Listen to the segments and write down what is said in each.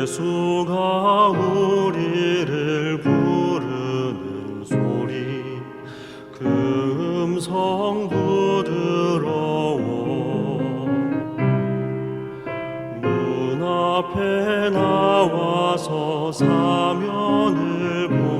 예수가 우리를 부르는 소리 그 음성 부드러워. 눈앞에 나와서 사면을 보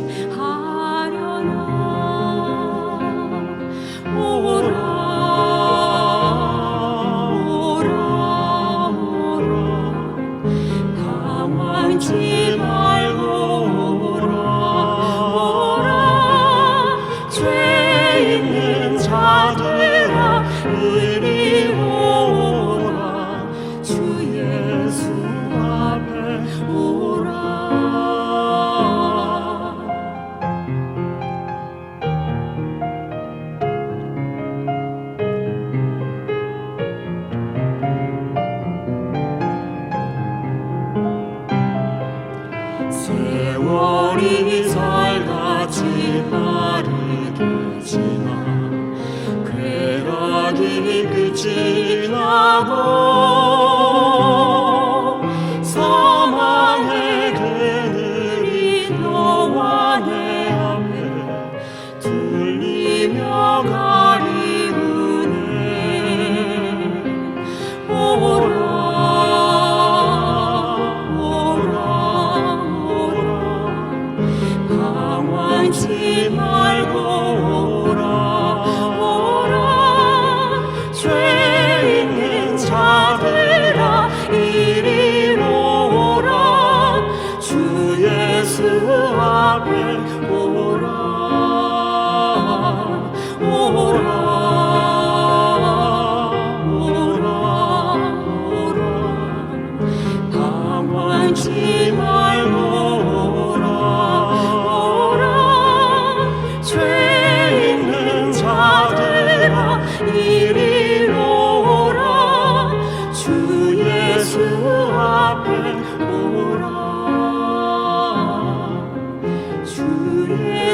자들아 의미 바르르지마 괴락이 끝이 나고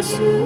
주